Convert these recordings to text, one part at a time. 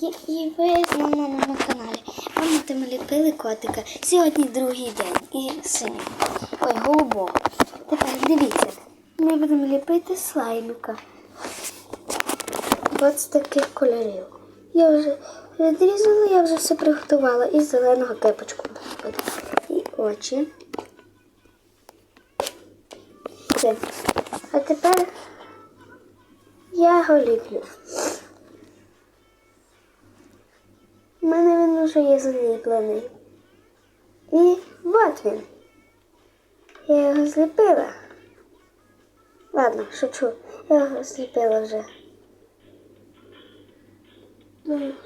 І, ви на моєму каналі. Ми там ліпили котика. Сьогодні другий день. І синій. Ой, голубого. Тепер дивіться. Ми будемо ліпити слаймика. З таких кольорів. Я вже відрізала, я вже все приготувала. І зеленого кепочку. І очі. А тепер я його ліплю. У мене він вже є зліплений. І от він. Я його зліпила. Ладно, шучу. Я його зліпила вже.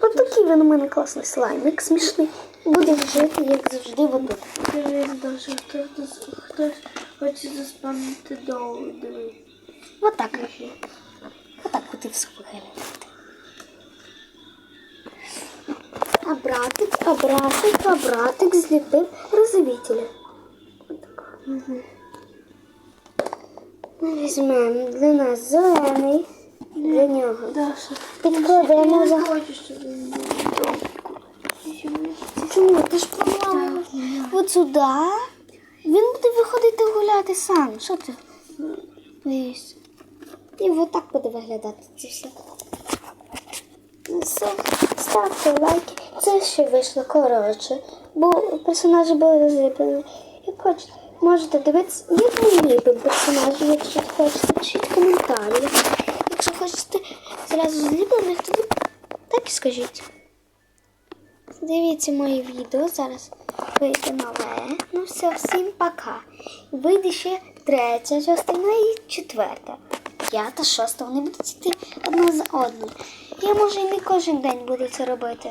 Ось такий він у мене класний слаймик, смішний. Буде жити, як завжди, Даша, хтось, хтось хоче заспамити довго. Отак. Отак буде все братик, а братик, а братик зліпив розвителя. Угу. Ми візьмемо для нас зелений, для нього. Даша, Підкладемо за. хочу, щоб він був. Чому? Ти ж планувала от сюди. Він буде виходити гуляти сам. Що ти? Боїшся? І от так буде виглядати це все. Ну, Все, ставте лайки. Це ще вийшло коротше, бо персонажі були розліплені. Як хочете, можете дивитися, як ми ліпимо персонажів, якщо хочете, пишіть коментарі. Якщо хочете зразу зліплених, то так і скажіть. Дивіться мої відео, зараз вийде нове. Ну все, всім пока. Вийде ще третя частина і четверта. П'ята, шоста, вони будуть йти одна за одною. Я може і не кожен день буду це робити.